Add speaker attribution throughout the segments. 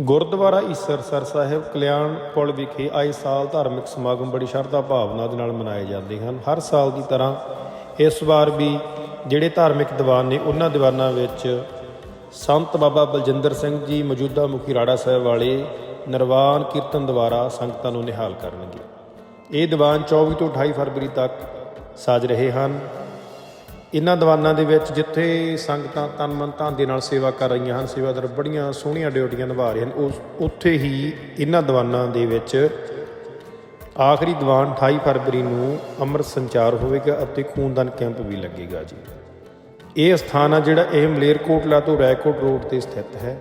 Speaker 1: ਗੁਰਦੁਆਰਾ ਈਸਰਸਰ ਸਾਹਿਬ ਕਲਿਆਣ ਪੁਲ ਵਿਖੇ ਆਏ ਸਾਲ ਧਾਰਮਿਕ ਸਮਾਗਮ ਬੜੀ ਸ਼ਰਧਾ ਭਾਵਨਾ ਦੇ ਨਾਲ ਮਨਾਏ ਜਾਂਦੇ ਹਨ। ਹਰ ਸਾਲ ਦੀ ਤਰ੍ਹਾਂ ਇਸ ਵਾਰ ਵੀ ਜਿਹੜੇ ਧਾਰਮਿਕ ਦੀਵਾਨ ਨੇ ਉਹਨਾਂ ਦੀਵਾਨਾਂ ਵਿੱਚ ਸੰਤ ਬਾਬਾ ਬਲਜਿੰਦਰ ਸਿੰਘ ਜੀ, ਮੌਜੂਦਾ ਮੁਖੀ ਰਾੜਾ ਸਾਹਿਬ ਵਾਲੇ ਨਿਰਵਾਣ ਕੀਰਤਨ ਦੁਆਰਾ ਸੰਗਤਾਂ ਨੂੰ ਨਿਹਾਲ ਕਰਨਗੇ। ਇਹ ਦੀਵਾਨ 24 ਤੋਂ 28 ਫਰਵਰੀ ਤੱਕ ਸਾਜ ਰਹੇ ਹਨ। ਇਹਨਾਂ ਦੀਵਾਨਾਂ ਦੇ ਵਿੱਚ ਜਿੱਥੇ ਸੰਗਤਾਂ ਤਨ ਮਨ ਧਨ ਦੇ ਨਾਲ ਸੇਵਾ ਕਰ ਰਹੀਆਂ ਹਨ ਸੇਵਾਦਾਰ ਬੜੀਆਂ ਸੋਹਣੀਆਂ ਡਿਊਟੀਆਂ ਨਿਭਾ ਰਹੇ ਹਨ, ਉਸ, ਉੱਥੇ ਹੀ ਇਹਨਾਂ ਦੀਵਾਨਾਂ ਦੇ ਵਿੱਚ ਆਖਰੀ ਦੀਵਾਨ 28 ਫਰਵਰੀ ਨੂੰ ਅੰਮ੍ਰਿਤ ਸੰਚਾਰ ਹੋਵੇਗਾ ਅਤੇ ਖੂਨਦਾਨ ਕੈਂਪ ਵੀ ਲੱਗੇਗਾ ਜੀ। ਇਹ ਸਥਾਨ ਆ ਜਿਹੜਾ ਇਹ ਮਲੇਰਕੋਟਲਾ ਤੋਂ ਰੈਕੋਟ ਰੋਡ ਤੇ ਸਥਿਤ ਹੈ।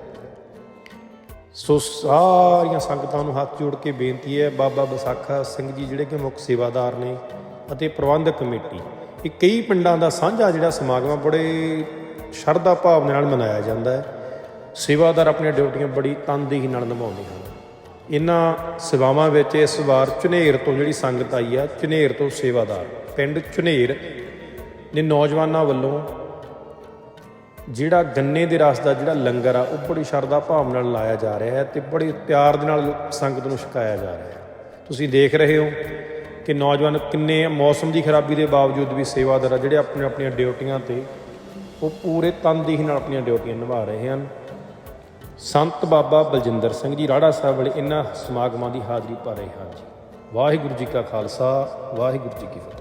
Speaker 1: ਸੋ ਸਾਰੀਆਂ ਸੰਗਤਾਂ ਨੂੰ ਹੱਥ ਜੋੜ ਕੇ ਬੇਨਤੀ ਹੈ, ਬਾਬਾ ਵਿਸਾਖਾ ਸਿੰਘ ਜੀ ਜਿਹੜੇ ਕਿ ਮੁੱਖ ਸੇਵਾਦਾਰ ਨੇ ਅਤੇ ਪ੍ਰਬੰਧਕ ਕਮੇਟੀ ਇਹ ਕਈ ਪਿੰਡਾਂ ਦਾ ਸਾਂਝਾ ਜਿਹੜਾ ਸਮਾਗਮ ਆ, ਬੜੇ ਸ਼ਰਧਾ ਭਾਵ ਨਾਲ ਮਨਾਇਆ ਜਾਂਦਾ ਹੈ। ਸੇਵਾਦਾਰ ਆਪਣੀਆਂ ਡਿਊਟੀਆਂ ਬੜੀ ਤਨਦੇਹੀ ਨਾਲ ਨਿਭਾਉਂਦੇ ਹਨ। ਇਹਨਾਂ ਸੇਵਾਵਾਂ ਵਿੱਚ ਇਸ ਵਾਰ ਝੁਨੇਰ ਤੋਂ ਜਿਹੜੀ ਸੰਗਤ ਆਈ ਆ ਚੁਨੇਰ ਤੋਂ ਸੇਵਾਦਾਰ, ਪਿੰਡ ਝੁਨੇਰ ਦੇ ਨੌਜਵਾਨਾਂ ਵੱਲੋਂ ਜਿਹੜਾ ਗੰਨੇ ਦੇ ਰਸ ਦਾ ਜਿਹੜਾ ਲੰਗਰ ਆ, ਉਹ ਬੜੀ ਸ਼ਰਧਾ ਭਾਵ ਨਾਲ ਲਾਇਆ ਜਾ ਰਿਹਾ ਹੈ ਤੇ ਬੜੇ ਪਿਆਰ ਦੇ ਨਾਲ ਸੰਗਤ ਨੂੰ ਛਕਾਇਆ ਜਾ ਰਿਹਾ ਹੈ। ਤੁਸੀਂ ਦੇਖ ਰਹੇ ਹੋ ਕਿ ਨੌਜਵਾਨ ਕਿੰਨੇ ਮੌਸਮ ਦੀ ਖਰਾਬੀ ਦੇ ਬਾਵਜੂਦ ਵੀ ਸੇਵਾਦਾਰ ਆ ਜਿਹੜੇ ਆਪਣੇ ਆਪਣੀਆਂ ਡਿਊਟੀਆਂ ਤੇ ਉਹ ਪੂਰੇ ਤਨਦੇਹੀ ਨਾਲ ਆਪਣੀਆਂ ਡਿਊਟੀਆਂ ਨਿਭਾ ਰਹੇ ਹਨ। ਸੰਤ ਬਾਬਾ ਬਲਜਿੰਦਰ ਸਿੰਘ ਜੀ ਰਾੜਾ ਸਾਹਿਬ ਵਾਲੇ ਇਹਨਾਂ ਸਮਾਗਮਾਂ ਦੀ ਹਾਜ਼ਰੀ ਭਰ ਰਹੇ ਹਨ ਜੀ। ਵਾਹਿਗੁਰੂ ਜੀ ਕਾ ਖਾਲਸਾ, ਵਾਹਿਗੁਰੂ ਜੀ ਕੀ ਫਤਿਹ।